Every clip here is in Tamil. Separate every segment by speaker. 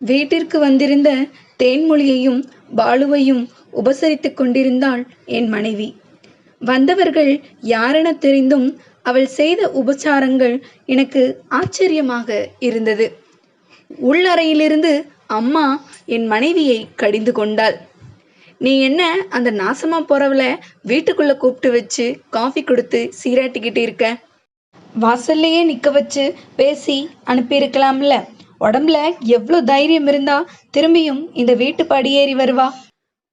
Speaker 1: வீட்டிற்கு வந்திருந்த தேன்மொழியையும் பாலுவையும் உபசரித்துக் கொண்டிருந்தாள் என் மனைவி. வந்தவர்கள் யாரென தெரிந்தும் அவள் செய்த உபச்சாரங்கள் எனக்கு ஆச்சரியமாக இருந்தது. உள்ளறையிலிருந்து அம்மா என் மனைவியை கடிந்து கொண்டாள். நீ என்ன அந்த நாசமா போறவள வீட்டுக்குள்ள கூப்பிட்டு வச்சு காஃபி கொடுத்து சீராட்டிக்கிட்டு இருக்க? வாசல்லையே நிக்க வச்சு பேசி அனுப்பியிருக்கலாம்ல? உடம்புல எவ்வளோ தைரியம் இருந்தா திரும்பியும் இந்த வீட்டு படியேறி வருவா.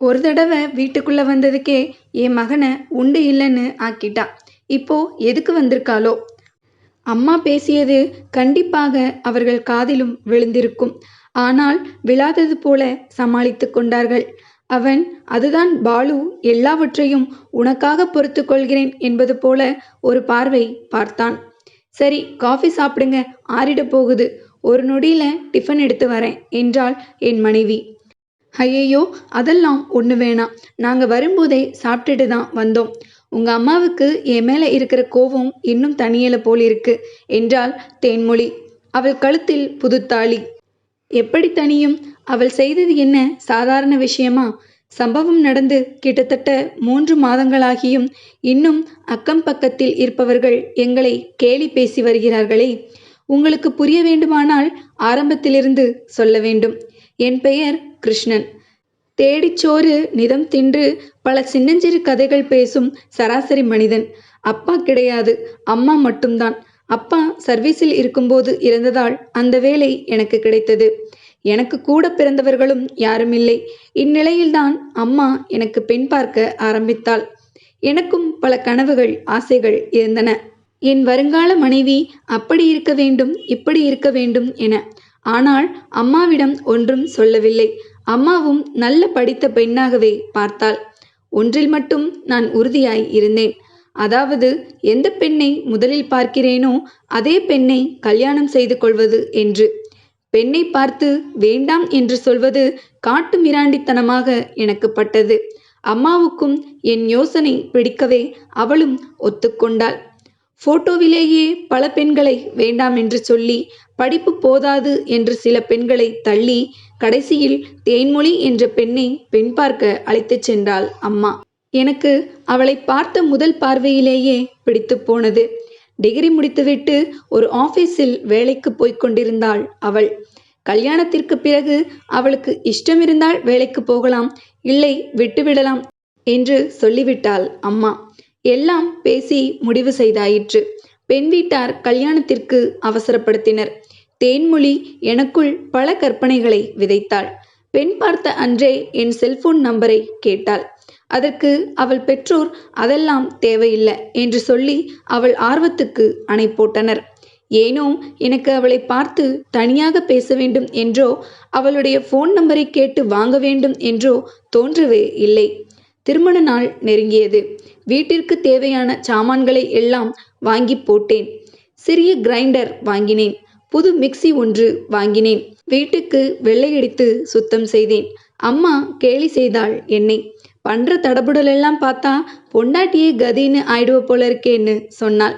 Speaker 1: ஒரு தடவை வீட்டுக்குள்ள வந்ததுக்கே என் மகனை உண்டு இல்லைன்னு ஆக்கிட்டா. இப்போ எதுக்கு வந்திருக்காளோ? அம்மா பேசியது கண்டிப்பாக அவர்கள் காதிலும் விழுந்திருக்கும். ஆனால் விழாதது போல சமாளித்து கொண்டார்கள். அவன் அதுதான் பாலு எல்லாவற்றையும் உனக்காக பொறுத்து கொள்கிறேன் என்பது போல ஒரு பார்வை பார்த்தான். சரி காஃபி சாப்பிடுங்க ஆறிட போகுது. ஒரு நொடியில் டிஃபன் எடுத்து வரேன் என்றாள் என் மனைவி. ஐயையோ அதெல்லாம் ஒன்று வேணாம். நாங்கள் வரும்போதே சாப்பிட்டுட்டு தான் வந்தோம். உங்கள் அம்மாவுக்கு என் மேலே இருக்கிற கோபம் இன்னும் தனியல போல் இருக்கு என்றாள் தேன்மொழி. அவள் கழுத்தில் புதுத்தாளி எப்படி தனியும்? அவள் செய்தது என்ன சாதாரண விஷயமா? சம்பவம் நடந்து கிட்டத்தட்ட மூன்று மாதங்களாகியும் இன்னும் அக்கம் பக்கத்தில் இருப்பவர்கள் எங்களை கேலி பேசி வருகிறார்களே. உங்களுக்கு புரிய வேண்டுமானால் ஆரம்பத்திலிருந்து சொல்ல வேண்டும். என் பெயர் கிருஷ்ணன். தேடிச்சோறு நிதம் தின்று பல சின்னஞ்சிறு கதைகள் பேசும் சராசரி மனிதன். அப்பா கிடையாது அம்மா மட்டும்தான். அப்பா சர்வீஸில் இருக்கும்போது இறந்ததால் அந்த வேலை எனக்கு கிடைத்தது. எனக்கு கூட பிறந்தவர்களும் யாரும் இல்லை இந்நிலையில்தான் அம்மா எனக்கு பெண் பார்க்க ஆரம்பித்தாள். எனக்கும் பல கனவுகள் ஆசைகள் இருந்தன. என் வருங்கால மனைவி அப்படி இருக்க வேண்டும் இப்படி இருக்க வேண்டும் என. ஆனால் அம்மாவிடம் ஒன்றும் சொல்லவில்லை. அம்மாவும் நல்ல படித்த பெண்ணாகவே பார்த்தாள். ஒன்றில் மட்டும் நான் உறுதியாய் இருந்தேன். அதாவது எந்த பெண்ணை முதலில் பார்க்கிறேனோ அதே பெண்ணை கல்யாணம் செய்து கொள்வது என்று. பெண்ணை பார்த்து வேண்டாம் என்று சொல்வது காட்டு மிராண்டித்தனமாக எனக்கு பட்டது. அம்மாவுக்கும் என் யோசனை பிடிக்கவே அவளும் ஒத்துக்கொண்டாள். போட்டோவிலேயே பல பெண்களை வேண்டாம் என்று சொல்லி படிப்பு போதாது என்று சில பெண்களை தள்ளி கடைசியில் தேன்மொழி என்ற பெண்ணை பெண் பார்க்க அழைத்துச் சென்றாள் அம்மா. எனக்கு அவளை பார்த்த முதல் பார்வையிலேயே பிடித்து போனது. டிகிரி முடித்துவிட்டு ஒரு ஆபீஸில் வேலைக்கு போய்க் கொண்டிருந்தாள் அவள். கல்யாணத்திற்கு பிறகு அவளுக்கு இஷ்டமிருந்தால் வேலைக்கு போகலாம் இல்லை விட்டுவிடலாம் என்று சொல்லிவிட்டாள் அம்மா. எல்லாம் பேசி முடிவு செய்தாயிற்று. பெண் வீட்டார் கல்யாணத்திற்கு அவசரப்படுத்தினர். தேன்மொழி எனக்குள் பல கற்பனைகளை விதைத்தாள். பெண் பார்த்த அன்றே என் செல்போன் நம்பரை கேட்டாள். அதற்கு அவள் பெற்றோர் அதெல்லாம் தேவையில்லை என்று சொல்லி அவள் ஆர்வத்துக்கு அணை போட்டனர். ஏனோ எனக்கு அவளை பார்த்து தனியாக பேச வேண்டும் என்றோ அவளுடைய ஃபோன் நம்பரை கேட்டு வாங்க வேண்டும் என்றோ தோன்றவே இல்லை. திருமண நாள் நெருங்கியது. வீட்டிற்கு தேவையான சாமான்களை எல்லாம் வாங்கி போட்டேன். சிறிய கிரைண்டர் வாங்கினேன். புது மிக்சி ஒன்று வாங்கினேன். வீட்டுக்கு வெள்ளையடித்து சுத்தம் செய்தேன். அம்மா கேலி செய்தாள் என்னை. பண்ற தடபுடலெல்லாம் பார்த்தா பொண்டாட்டியே கதின்னு ஆயிடுவ போல இருக்கேன்னு சொன்னாள்.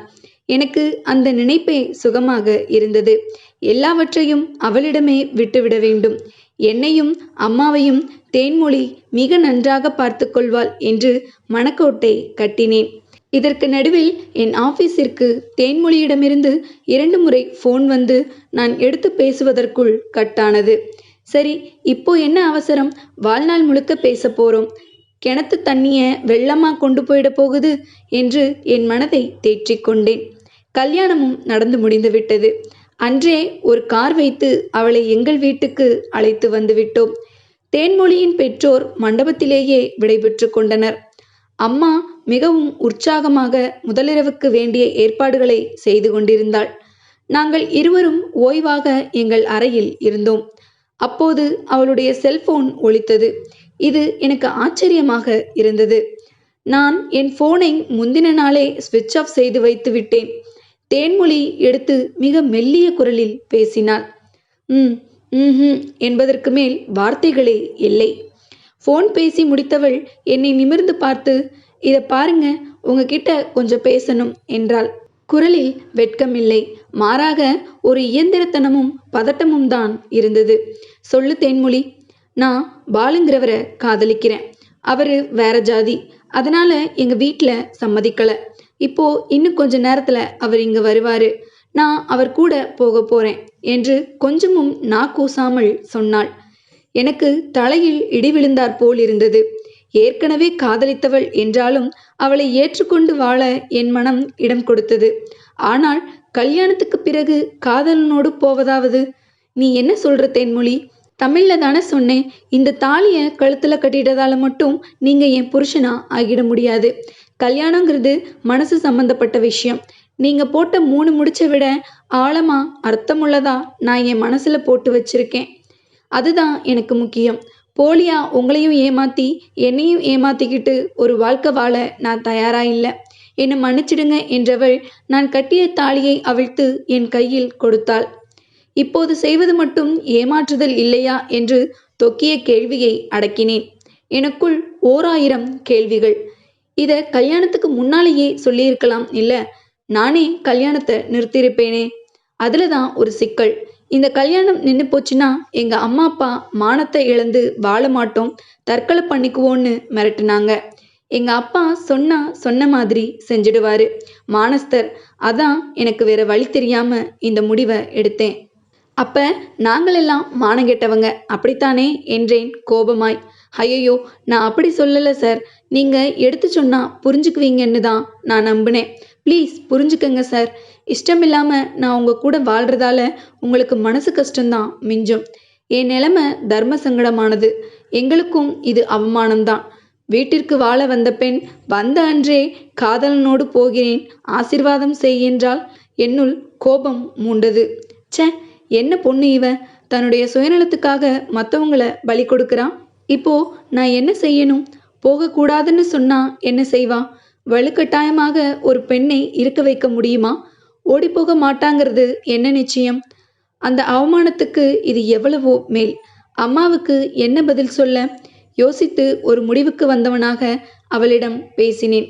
Speaker 1: எனக்கு அந்த நினைப்பே சுகமாக இருந்தது. எல்லாவற்றையும் அவளிடமே விட்டுவிட வேண்டும். என்னையும் அம்மாவையும் தேன்மொழி மிக நன்றாக பார்த்து கொள்வாள் என்று மணக்கோட்டை கட்டினேன். இதற்கு நடுவில் என் ஆபீஸிற்கு தேன்மொழியிடமிருந்து இரண்டு முறை ஃபோன் வந்து நான் எடுத்து பேசுவதற்குள் கட்டானது. சரி இப்போ என்ன அவசரம்? வாழ்நாள் முழுக்க பேச போறோம். கிணத்து தண்ணிய வெள்ளமா கொண்டு போயிட போகுது என்று என் மனதை தேற்றிக்கொண்டேன் கல்யாணமும் நடந்து முடிந்துவிட்டது அன்றே ஒரு கார் வைத்து அவளை எங்கள் வீட்டுக்கு அழைத்து வந்துவிட்டோம். தேன்மொழியின் பெற்றோர் மண்டபத்திலேயே விடைபெற்று கொண்டனர். அம்மா மிகவும் உற்சாகமாக முதலிரவுக்கு வேண்டிய ஏற்பாடுகளை செய்து கொண்டிருந்தாள். நாங்கள் இருவரும் ஓய்வாக எங்கள் அறையில் இருந்தோம். அப்போது அவளுடைய செல்போன் ஒழித்தது இது எனக்கு ஆச்சரியமாக இருந்தது. நான் என் போனை முந்தின நாளே ஸ்விட்ச் ஆஃப் செய்து வைத்து விட்டேன். தேன்மொழி எடுத்து மிக மெல்லிய குரலில் பேசினாள். ம் ம் என்பதற்கு மேல் வார்த்தைகளே இல்லை. ஃபோன் பேசி முடித்தவள் என்னை நிமிர்ந்து பார்த்து இதை பாருங்க உங்ககிட்ட கொஞ்சம் பேசணும் என்றாள். குரலில் வெட்கமில்லை மாறாக ஒரு இயந்திரத்தனமும் பதட்டமும் தான் இருந்தது. சொல்லு தேன்மொழி நான் பாலுங்கிறவரை காதலிக்கிறேன். அவர் வேற ஜாதி. அதனால எங்கள் வீட்டில் சம்மதிக்கலை. இப்போ இன்னும் கொஞ்ச நேரத்தில் அவர் இங்கே வருவார். நான் அவர் கூட போக போகிறேன் என்று கொஞ்சமும் நா கூசாமல் சொன்னாள். எனக்கு தலையில் இடி விழுந்தாற் போல் இருந்தது. ஏற்கனவே காதலித்தவள் என்றாலும் அவளை ஏற்றுக்கொண்டு வாழ என் மனம் இடம் கொடுத்தது. ஆனால் கல்யாணத்துக்கு பிறகு காதலனோடு போவதாவது? நீ என்ன சொல்ற தேன்மொழி? தமிழ்ல தானே சொன்னேன் இந்த தாலியை கழுத்துல கட்டிட்டதால மட்டும் நீங்க என் புருஷனா ஆகிட முடியாது. கல்யாணங்கிறது மனசு சம்மந்தப்பட்ட விஷயம். நீங்கள் போட்ட மூணு முடிச்ச விட ஆழமாக அர்த்தமுள்ளதா நான் என் மனசில் போட்டு வச்சிருக்கேன். அதுதான் எனக்கு முக்கியம். போலியா உங்களையும் ஏமாற்றி என்னையும் ஏமாத்திக்கிட்டு ஒரு வாழ்க்கை வாழ நான் தயாராக இல்லை. என்னை மன்னிச்சிடுங்க என்றவள் நான் கட்டிய தாலியை அவிழ்த்து என் கையில் கொடுத்தாள். இப்போது செய்வது மட்டும் ஏமாற்றுதல் இல்லையா என்று தொக்கிய கேள்வியை அடக்கினேன். எனக்குள் ஓராயிரம் கேள்விகள். இத கல்யாணத்துக்கு முன்னாலேயே சொல்லியிருக்கலாம் இல்ல? நானே கல்யாணத்தை நிறுத்தியிருப்பேனே. அதில் தான் ஒரு சிக்கல். இந்த கல்யாணம் நின்று போச்சுன்னா எங்க அம்மா அப்பா மானத்தை இழந்து வாழ மாட்டோம் தற்கொலை பண்ணிக்குவோன்னு மிரட்டினாங்க. எங்க அப்பா சொன்னா சொன்ன மாதிரி செஞ்சிடுவாரு. மானஸ்தர் அதான் எனக்கு வேற வழி தெரியாம இந்த முடிவை எடுத்தேன். அப்ப நாங்களெல்லாம் மானம் கெட்டவங்க அப்படித்தானே என்றேன் கோபமாய். ஐயையோ நான் அப்படி சொல்லலை சார். நீங்கள் எடுத்து சொன்னால் புரிஞ்சுக்குவீங்கன்னு தான் நான் நம்பினேன். ப்ளீஸ் புரிஞ்சுக்கங்க சார். இஷ்டமில்லாம நான் உங்கள் கூட வாழ்கிறதால உங்களுக்கு மனசு கஷ்டம்தான் மிஞ்சும். என் நிலைமை தர்ம சங்கடமானது. எங்களுக்கும் இது அவமானம்தான். வீட்டிற்கு வாழ வந்த பெண் வந்த அன்றே காதலனோடு போகிறேன் ஆசிர்வாதம் செய் என்றால் என்னுள் கோபம் மூண்டது. ச்சே என்ன பொண்ணு இவ? தன்னுடைய சுயநலத்துக்காக மற்றவங்களை பலி கொடுக்குறான் இப்போ நான் என்ன செய்யணும்? போகக்கூடாதுன்னு சொன்னா என்ன செய்வா? வலுக்கட்டாயமாக ஒரு பெண்ணை இருக்க வைக்க முடியுமா? ஓடி போக மாட்டாங்கிறது என்ன நிச்சயம்? அந்த அவமானத்துக்கு இது எவ்வளவோ மேல். அம்மாவுக்கு என்ன பதில் சொல்ல? யோசித்து ஒரு முடிவுக்கு வந்தவனாக அவளிடம் பேசினேன்.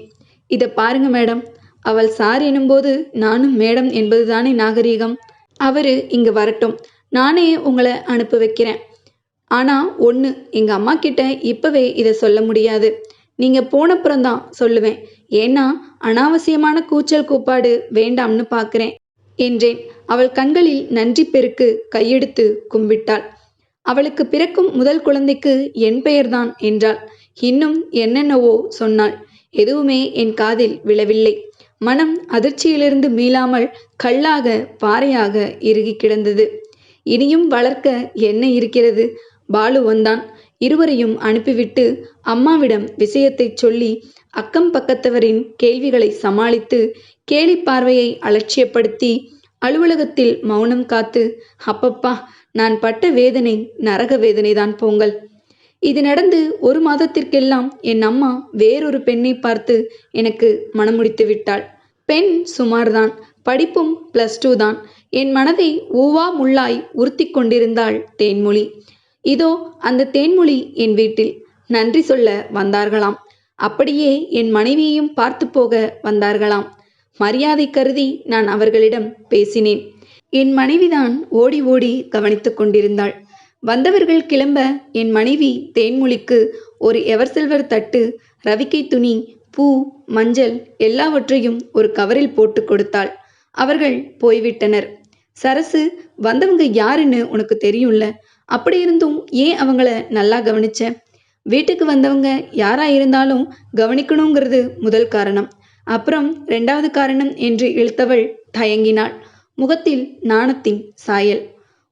Speaker 1: இதை பாருங்க மேடம். அவள் சார் எனும்போது நானும் மேடம் என்பதுதானே நாகரீகம். அவரு இங்கு வரட்டும். நானே உங்களை அனுப்பி வைக்கிறேன். ஆனா ஒன்று எங்க அம்மா கிட்ட இப்பவே இதை சொல்ல முடியாது. நீங்க போனப்புறம் தான் சொல்லுவேன். ஏன்னா அனாவசியமான கூச்சல் கூப்பாடு வேண்டாம்னு பார்க்குறேன் என்றேன். அவள் கண்களில் நன்றி பெருக்கு கையெடுத்து கும்பிட்டாள். அவளுக்கு பிறக்கும் முதல் குழந்தைக்கு என் பெயர்தான் என்றாள். இன்னும் என்னென்னவோ சொன்னாள். எதுவுமே என் காதில் விழவில்லை. மனம் அதிர்ச்சியிலிருந்து மீளாமல் கல்லாக பாறையாக இறுகி கிடந்தது. இனியும் வளர்க்க என்ன இருக்கிறது? பாலு வந்தான். இருவரையும் அனுப்பிவிட்டு அம்மாவிடம் விஷயத்தை சொல்லி அக்கம் பக்கத்தவரின் கேள்விகளை சமாளித்து கேலி பார்வையை அலட்சியப்படுத்தி அலுவலகத்தில் மௌனம் காத்து அப்பப்பா நான் பட்ட வேதனை நரக வேதனைதான் போங்கள். இது நடந்து ஒரு மாதத்திற்கெல்லாம் என் அம்மா வேறொரு பெண்ணை பார்த்து எனக்கு மனமுடித்து விட்டாள். பெண் சுமார்தான் படிப்பும் ப்ளஸ் டூ தான். என் மனதை ஊவா முள்ளாய் உறுத்தி கொண்டிருந்தாள் தேன்மொழி. இதோ அந்த தேன்மொழி என் வீட்டில். நன்றி சொல்ல வந்தார்களாம். அப்படியே என் மனைவியையும் பார்த்து போக வந்தார்களாம். மரியாதை கருதி நான் அவர்களிடம் பேசினேன். என் மனைவிதான் ஓடி ஓடி கவனித்துக் கொண்டிருந்தாள். வந்தவர்கள் கிளம்ப என் மனைவி தேன்மொழிக்கு ஒரு எவர்சில்வர் தட்டு ரவிக்கை துணி பூ மஞ்சள் எல்லாவற்றையும் ஒரு கவரில் போட்டு கொடுத்தாள். அவர்கள் போய்விட்டனர். சரசு வந்தவங்க யாருன்னு உனக்கு தெரியும்ல? அப்படி இருந்தும் ஏன் அவங்கள நல்லா கவனிச்ச? வீட்டுக்கு வந்தவங்க யாரா இருந்தாலும் கவனிக்கணுங்கிறது முதல் காரணம். அப்புறம் ரெண்டாவது காரணம் என்று இழுத்தவள் தயங்கினாள். முகத்தில் நாணத்தின் சாயல்.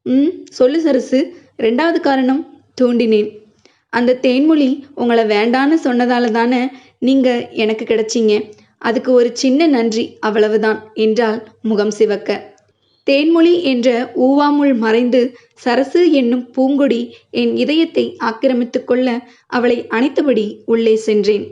Speaker 1: ம் சொல்லு சரசு. ரெண்டாவது காரணம் தூண்டினேன். அந்த தேன்மொழி உங்களை வேண்டான்னு சொன்னதால தானே நீங்கள் எனக்கு கிடைச்சிங்க. அதுக்கு ஒரு சின்ன நன்றி அவ்வளவுதான் என்றால் முகம் சிவக்க. தேன்மொழி என்ற ஊவாமுள் மறைந்து சரசு என்னும் பூங்கொடி என் இதயத்தை ஆக்கிரமித்து கொள்ள அவளை அணைத்தபடி உள்ளே சென்றேன்.